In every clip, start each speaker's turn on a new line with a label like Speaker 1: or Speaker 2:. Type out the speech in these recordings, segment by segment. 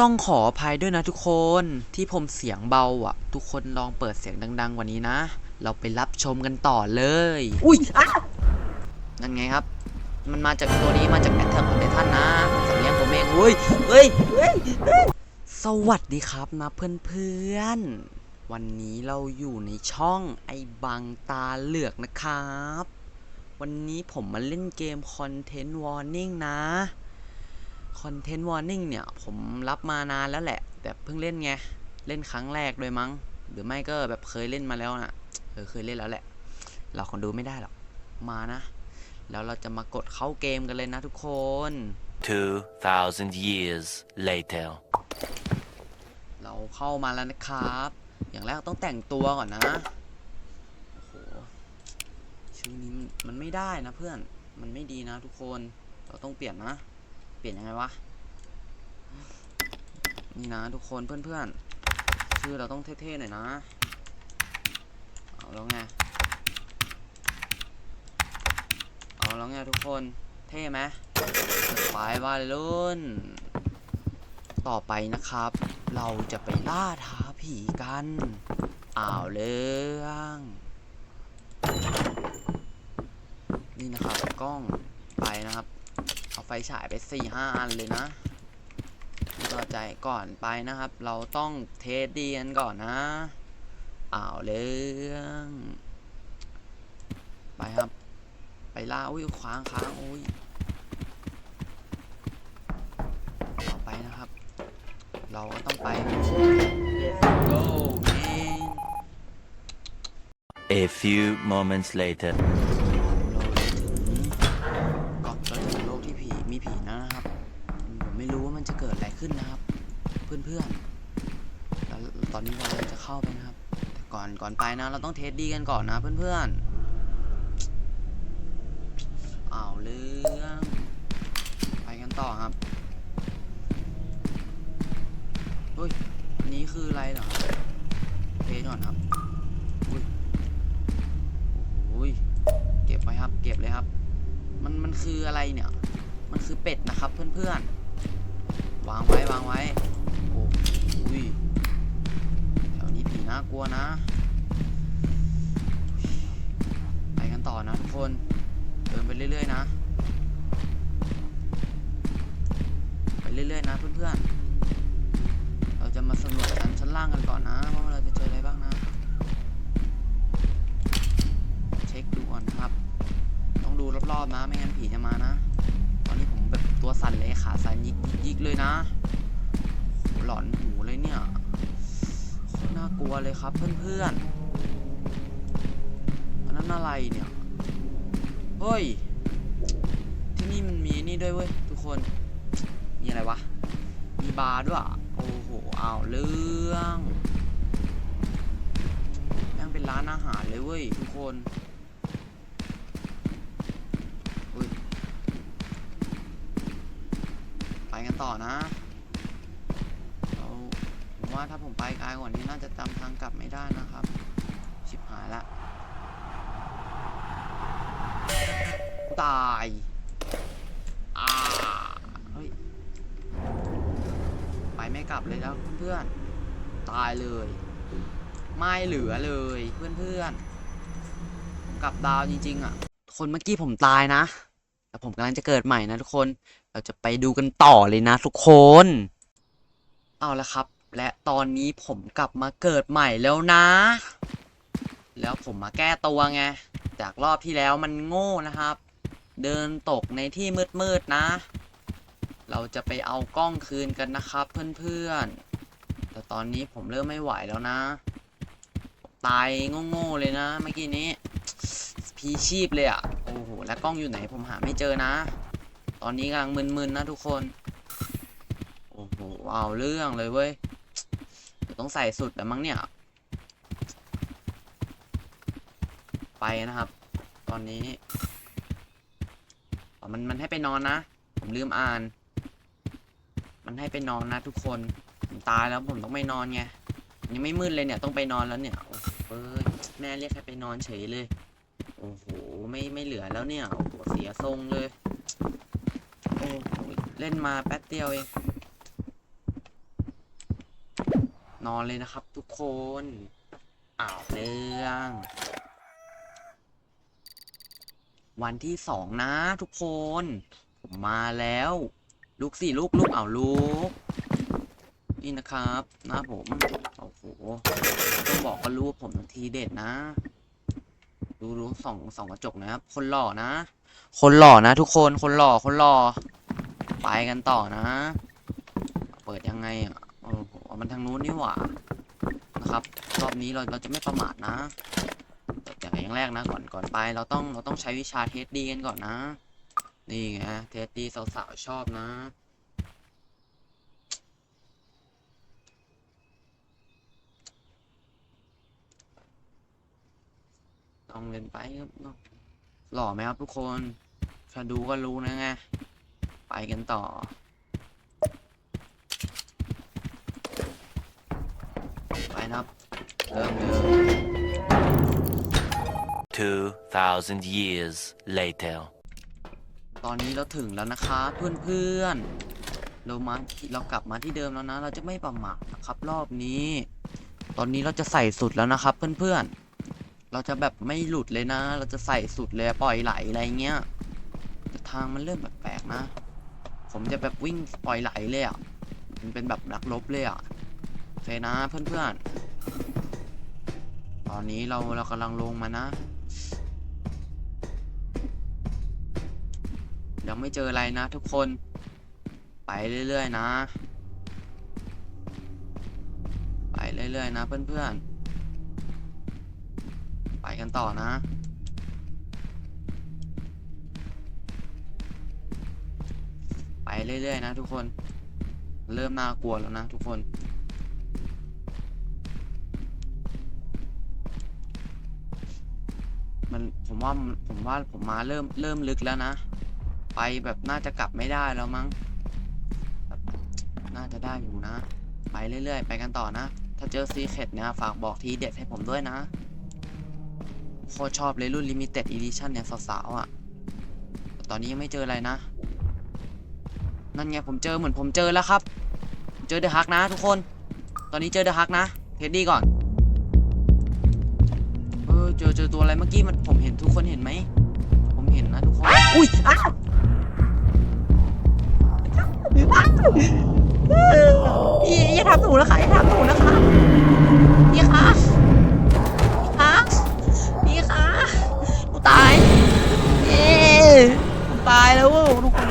Speaker 1: ต้องขออภัยด้วยนะทุกคนที่ผมเสียงเบาอะ ทุกคนลองเปิดเสียงดัง ๆ กว่านี้นะ เราไปรับชมกันต่อเลย อุ้ยอะนั่นไงครับ มันมาจากตัวนี้มาจากแอทแทกของไททันนะสัตว์เลี้ยงผมเองเฮ้ยเฮ้ยเฮ้ยเฮ้ยสวัสดีครับนะเพื่อนๆ วันนี้เราอยู่ในช่องไอ้บางตาเหลือกนะครับ วันนี้ผมมาเล่นเกม Content Warning นะ Content Warning เนี่ย ผมรับมานานแล้วแหละ แต่เพิ่งเล่นไง เล่นครั้งแรกด้วยมั้ง หรือไม่ก็แบบเคยเล่นมาแล้วนะเออเคยเล่นแล้วแหละ เราคนดูไม่ได้หรอก มานะ แล้วเราจะมากดเข้าเกมกันเลยนะทุกคน
Speaker 2: 2,000 years later.
Speaker 1: เราเข้ามาแล้วนะครับ อย่างแรกต้องแต่งตัวก่อนนะ โอ้โหชื่อนี้มันมันไม่ได้นะเพื่อน มันไม่ดีนะทุกคน เราต้องเปลี่ยนนะเป ลี่ยนยังไงวะ นี่นะทุกคนเพื่อนๆ ชื่อเราต้องเท่ๆหน่อยนะ เอาแล้วไง เอาแล้วไงทุกคน เท่ไหมไปว่าเลยรุ่น ต่อไปนะครับ เราจะไปล่าท้าผีกันอ้าวเรื่องนี่นะครับกล้องไปนะครับ ไฟฉายไปสี่ห้าอันเลยนะต่อใจก่อนไปนะครับ เราต้องเทสดีกันก่อนนะเอาเรื่องไปครับ ไปล่าอุ้ยขวางค้างอุ้ยต่อไปนะครับ เราก็ต้องไป Let's go man
Speaker 2: A few moments later.
Speaker 1: เราถึงก่อนเราถึงโลกที่ผีมีผีแล้วนะครับ ผมไม่รู้ว่ามันจะเกิดอะไรขึ้นนะครับ เพื่อนๆแล้วตอนนี้เราจะเข้าไปนะครับ แต่ ก่อนไปนะ เราต้องเทสดีกันก่อนนะเพื่อนๆ เอาเรื่อง ไปกันต่อครับเฮ้ยนนี้คืออะไรเหรอเทสก่อนครับอุ้ยโอ้ยเก็บไว้ครับ เก็บเลยครับ มันมันคืออะไรเนี่ย มันคือเป็ดนะครับเพื่อนๆ วางไว้วางไว้ โอ้ยแถวนี้ผีน่ากลัวนะ ต่อนะทุกคน เดินไปเรื่อยๆนะ ไปเรื่อยๆนะเพื่อนๆ เราจะมาสำรวจชั้นชั้นล่างกันก่อนนะว่าเราจะเจออะไรบ้างนะ เช็คดูก่อนครับ ต้องดูรอบๆนะ ไม่งั้นผีจะมานะ ตอนนี้ผมแบบตัวสั่นเลยขาสั่นยิกยิกเลยนะ หลอนหูเลยเนี่ยน่ากลัวเลยครับเพื่อนๆอันนั้นอะไรเนี่ย เฮ้ย ที่นี่มันมีนี่ด้วยเว้ยทุกคน มีอะไรวะ มีบาร์ด้วยอะโอ้โหเอาเรื่องแม่งเป็นร้านอาหารเลยเว้ยทุกคนไปกันต่อนะเราผมว่าถ้าผมไปไกลกว่านี้น่าจะจำทางกลับไม่ได้นะครับ ชิบหายละ ตายอ่าเฮ้ยไปไม่กลับเลยแล้วเพื่อนๆตายเลย ไม่เหลือเลยเพื่อนๆกลับดาวจริง ๆอะคนเมื่อกี้ผมตายนะแต่ผมกำลังจะเกิดใหม่นะทุกคน เราจะไปดูกันต่อเลยนะทุกคน เอาละครับ และตอนนี้ผมกลับมาเกิดใหม่แล้วนะ แล้วผมมาแก้ตัวไง จากรอบที่แล้วมันโง่นะครับ เดินตกในที่มืดๆนะ เราจะไปเอากล้องคืนกันนะครับเพื่อนๆ แต่ตอนนี้ผมเริ่มไม่ไหวแล้วนะ ตายโง่ๆเลยนะเมื่อกี้นี้ พีชีพเลยอะ่ะ โอ้โห แล้วกล้องอยู่ไหนผมหาไม่เจอนะ ตอนนี้กำลังมึนๆนะทุกคน โอ้โหเอาเรื่องเลยเว้ยต้องใส่สุดแล้วมั้งเนี่ย ไปนะครับ ตอนนี้ มันมันให้ไปนอนนะ ผมลืมอ่าน มันให้ไปนอนนะทุกคน ผมตายแล้วผมต้องไปนอนไง ยังไม่มืดเลยเนี่ยต้องไปนอนแล้วเนี่ย โอ้เอ้ยแม่เรียกให้ไปนอนเฉยเลย โอ้โห ไม่ไม่เหลือแล้วเนี่ย โอ้โหเสียทรงเลย โอ้โหเล่นมาแป๊บเดียวเอง นอนเลยนะครับทุกคน อ้าวเรื่อง วันที่สองนะทุกคน ผมมาแล้วลูกสี่ลูกลูกเอาลูกนี่นะครับน้าผมโอ้โหต้องบอกว่ารูปผมทีเด็ดนะ ดูดูสองสองกระจกนะครับ คนหล่อนะ คนหล่อนะ ทุกคนคนหล่อคนหล่อไปกันต่อนะ เปิดยังไงอะโอ้โหมันทางนู้นนี่หว่านะครับ รอบนี้เราเราจะไม่ประมาทนะ อย่างแรกนะก่อนก่อนไปเราต้องเราต้องใช้วิชาเทสดีกันก่อนนะ นี่ไงเทสดีสาวๆชอบนะต้องเล่นไปครับหล่อไหมครับทุกคนถ้าดูก็รู้นะไง ไปกันต่อ ไปนะครับ เริ่มเลย
Speaker 2: 2,000 years later.
Speaker 1: ตอนนี้เราถึงแล้วนะคะเพื่อนๆ เรามาเรากลับมาที่เดิมแล้วนะ เราจะไม่ประมาทนะครับรอบนี้ ตอนนี้เราจะใส่สุดแล้วนะครับเพื่อนๆ เราจะแบบไม่หลุดเลยนะ เราจะใส่สุดเลยปล่อยไหลอะไรเงี้ยแต่ทางมันเริ่มแปลกๆนะ ผมจะแบบวิ่งปล่อยไหลเลยอะ มันเป็นแบบนักรบเลยอะโอเคนะเพื่อนๆ ตอนนี้เราเรากำลังลงมานะ ยังไม่เจออะไรนะทุกคน ไปเรื่อยๆนะ ไปเรื่อยๆนะเพื่อนๆ ไปกันต่อนะไปเรื่อยๆนะทุกคน เริ่มน่ากลัวแล้วนะทุกคน มันผมว่าผมว่าผมมาเริ่มเริ่มลึกแล้วนะ ไปแบบน่าจะกลับไม่ได้แล้วมั้งแบบน่าจะได้อยู่นะ ไปเรื่อยๆ ไปกันต่อนะ ถ้าเจอซีเคดเนี่ยฝากบอกทีเด็ดให้ผมด้วยนะโคตรชอบเลยรุ่น Limited Edition เนี่ยสาวๆอะ ตอนนี้ยังไม่เจออะไรนะ นั่นไงผมเจอเหมือนผมเจอแล้วครับ เจอเดอะฮักนะทุกคน ตอนนี้เจอเดอะฮักนะเทดดี้ก่อน อเจอเจอตัวอะไรเมื่อกี้มันผมเห็นทุกคนเห็นไหม ผมเห็นนะทุกคน อุ้ยอ้าวพี่อย่าทำหนูนะคะอย่าทำหนูนะคะพี่คะพี่คะพี่คะหนูตายเอ๊หนูตายแล้วทุกคน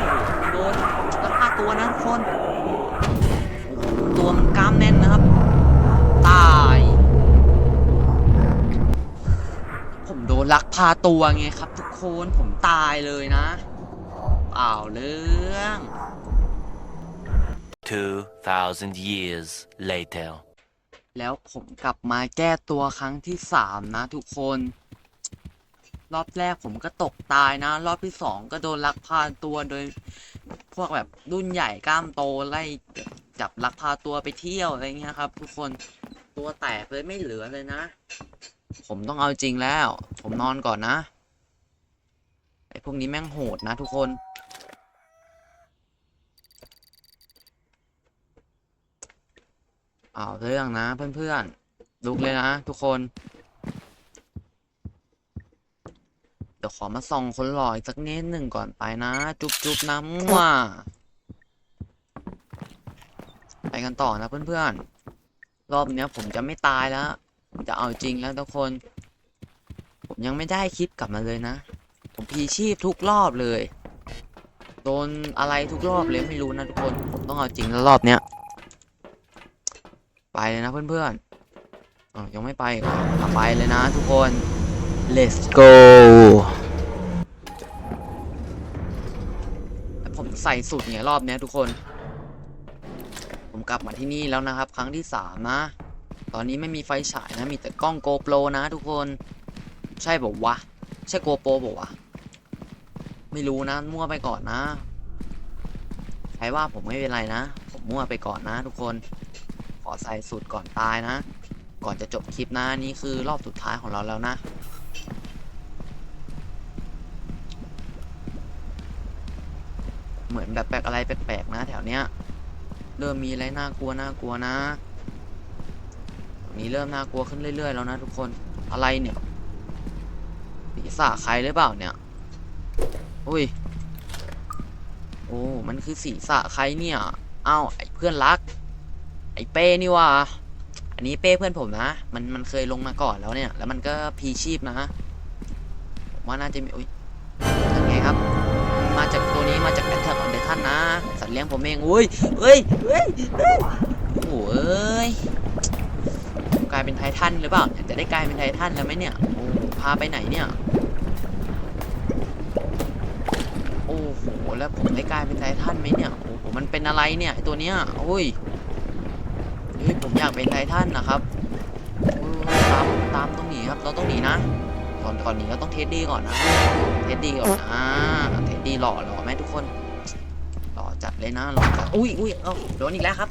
Speaker 1: โดนแล้วฆ่าตัวนะทุกคนตัวมันกล้ามแน่นนะครับ ตาย ผมโดน ลักพาตัวไงครับ ทุกคนผมตายเลยนะเปล่าเรื่อง
Speaker 2: 2,000 years later.
Speaker 1: แล้วผมกลับมาแก้ตัวครั้งที่สามนะทุกคน รอบแรกผมก็ตกตายนะ รอบที่สองก็โดนลักพาตัวโดย พวกแบบรุ่นใหญ่กล้ามโตไล่จับลักพาตัวไปเที่ยวอะไรเงี้ยครับ ทุกคนตัวแตกเลยไม่เหลือเลยนะ ผมต้องเอาจริงแล้ว ผมนอนก่อนนะ ไอ้พวกนี้แม่งโหดนะทุกคน เอาเรื่องนะเพื่อนๆลุกเลยนะทุกคน เดี๋ยวขอมาส่องคนหล่ออีกสักนิดหนึ่งก่อนไปนะ จุ๊บจุ๊บน้ำว่าไปกันต่อนะเพื่อนๆ รอบเนี้ยผมจะไม่ตายแล้ว จะเอาจริงแล้วทุกคน ผมยังไม่ได้คลิปกลับมาเลยนะ ผมพีชีพทุกรอบเลยโดนอะไรทุกรอบเลยไม่รู้นะทุกคน ผมต้องเอาจริงแล้วรอบเนี้ยไปเลยนะเพื่อนๆอยังไม่ไปอะไปเลยนะทุกคน let's go ผมใส่สุดไงรอบเนี้ยทุกคน ผมกลับมาที่นี่แล้วนะครับ ครั้งที่สามนะ ตอนนี้ไม่มีไฟฉายนะ มีแต่กล้อง GoPro นะทุกคน ใช่บอกวะ ใช่ GoPro บอกวะ ไม่รู้นะ มั่วไปก่อนนะ ใครว่าผมไม่เป็นไรนะ ผมมั่วไปก่อนนะ ทุกคน ขอใส่สูตรก่อนตายนะ ก่อนจะจบคลิปนะ นี่คือรอบสุดท้ายของเราแล้วนะเหมือนแบบแปลกอะไรแปลกๆนะ แถวเนี้ย เริ่มมีอะไรน่ากลัวน่ากลัวนะ นี้เริ่มน่ากลัวขึ้นเรื่อย ๆ แล้วนะทุกคนอะไรเนี่ยศีรษะใครหรือเปล่าเนี่ยอุ้ยโอ้มันคือศีรษะใครเนี่ยอ้าวไอ้เพื่อนรัก ไอ้เป้นี่ว่ะอันนี้เป้เพื่อนผมนะ มันมันเคยลงมาก่อนแล้วเนี่ย แล้วมันก็พีชีพนะผมว่าน่าจะมีอุ้ยนั่นไงครับ มาจากตัวนี้มาจากแอทแทกออนเดทันนะ สัตว์เลี้ยงผมเองอุ้ยเฮ้ยเฮ้ยเฮ้ยโอ้โหเอ้ย กลายเป็นไททันหรือเปล่าจะได้กลายเป็นไททันแล้วไหมเนี่ยโอ้พาไปไหนเนี่ยโอ้โหแล้วผมได้กลายเป็นไททันไหมเนี่ยโอ้โหมันเป็นอะไรเนี่ยตัวเนี้ยโอ้ยเฮ้ยผมอยากเป็นไททันนะครับตามตามต้องหนีครับ เราต้องหนีนะก่อนก่อนหนีเราต้องเทสดีก่อนนะเทสดีก่อนนะเทสดีหล่อหล่อไหมทุกคนหล่อจัดเลยนะหล่อจัดอุ้ยอุ้ยเอ้าโดนอีกแล้วครับ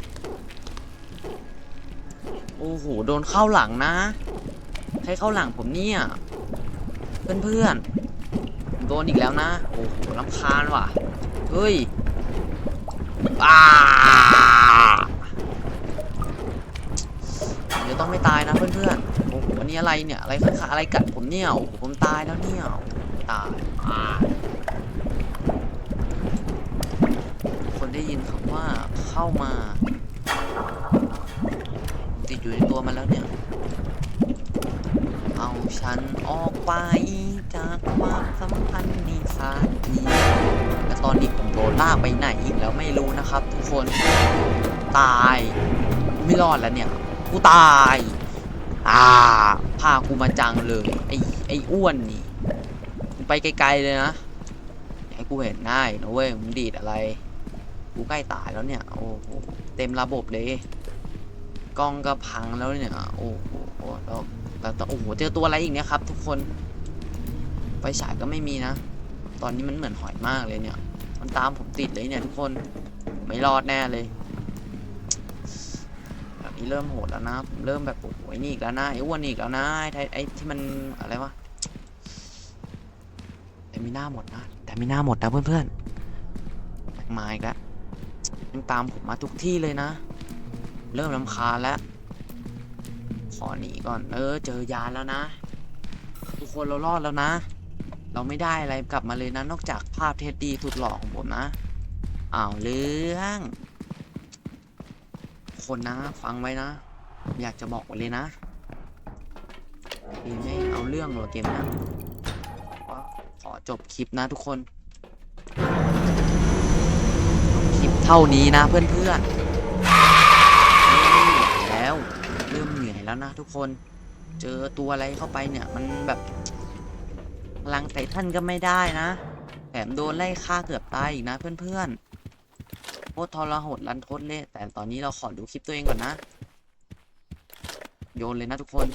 Speaker 1: อ้โหโดนเข้าหลังนะ ใครเข้าหลังผมเนี่ยเพื่อนๆโดนอีกแล้วนะ โอ้โหลำคาญว่ะ เฮ้ยอ้าเดี๋ยวต้องไม่ตายนะเพื่อนๆโอ้โหอันนี้อะไรเนี่ย อะไรข้างๆอะไรกัดผมเนี่ย โอ้โหผมตายแล้วเนี่ย ตายคนได้ยินคำว่าเข้ามา ติดอยู่ในตัวมันแล้วเนี่ย เอาฉันออกไปจากความสัมพันธ์นี้สักทีและตอนนี้ผมโดนลากไปไหนอีกแล้วไม่รู้นะครับ ทุกคน ตาย ไม่รอดแล้วเนี่ย กูตาย อ่า พากูมาจังเลย ไอ้ไอ้อ้วนนี่ ไปไกลๆเลยนะให้กูเห็นได้นะเว้ยมึงดีดอะไร กูใกล้ตายแล้วเนี่ย โอ้โห เต็มระบบเลย กล้องก็พังแล้วเนี่ย โอ้โหแล้วแต่โอ้โหเจอตัวอะไรอีกเนี่ยครับ ทุกคนไฟฉายก็ไม่มีนะ ตอนนี้มันเหมือนหอยมากเลยเนี่ย มันตามผมติดเลยเนี่ยทุกคนไม่รอดแน่เลยแบบนี้เริ่มโหดแล้วนะผมเริ่มแบบโอ้โหอ้นี่อีกแล้วนะไอ้อ้วนนี่อีกแล้วนะไอ้ไทไอ้ที่มันอะไรวะแต่มีหน้าหมดนะแต่มีหน้าหมดนะเพื่อนๆม็กม้อีกแล้วยังตามผมมาทุกที่เลยนะ เริ่มลำคาแล้ว ขอหนีก่อน เออ เจอยานแล้วนะ ทุกคนเรารอดแล้วนะ เราไม่ได้อะไรกลับมาเลยนะ นอกจากภาพเท็ดดีสุดหล่อของผมนะอ้าวเรื่อง คนนะ ฟังไว้นะ อยากจะบอกเลยนะเกมไม่เอาเรื่องหรอเกมนะขอจบคลิปนะทุกคน คลิปเท่านี้นะเพื่อนๆ แล้วเริ่มเหนื่อย แล้วนะทุกคนเจอตัวอะไรเข้าไปเนี่ยมันแบบพลังไททันก็ไม่ได้นะแถมโดนไล่ฆ่าเกือบตายอีกนะเพื่อนๆโคตรทรหดรันทดเลยแต่ตอนนี้เราขอดูคลิปตัวเองก่อนนะ โยนเลยนะทุกคน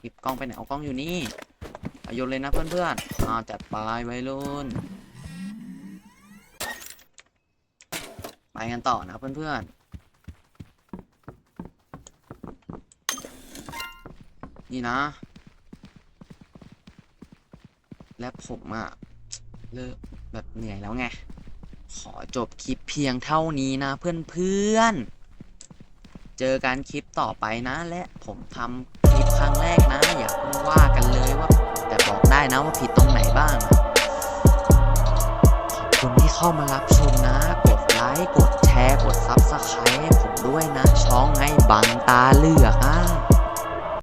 Speaker 1: หยิบกล้องไปไหนเอากล้องอยู่นี่โยนเลยนะเพื่อนๆอ่าจัดไปไว้รุ่นไปกันต่อนะเพื่อนๆ นี่นะ และผมอะเลิกแบบเหนื่อยแล้วไง ขอจบคลิปเพียงเท่านี้นะเพื่อนๆ เจอกันคลิปต่อไปนะ และผมทำคลิปครั้งแรกนะ อย่าเพิ่งว่ากันเลยว่า แต่บอกได้นะว่าผิดตรงไหนบ้างนะขอบคุณที่เข้ามารับชมนะ กดไลค์ กดแชร์ กดซับสไครต์ให้ผมด้วยนะ ช่องไอ้บังตาเลือกอะ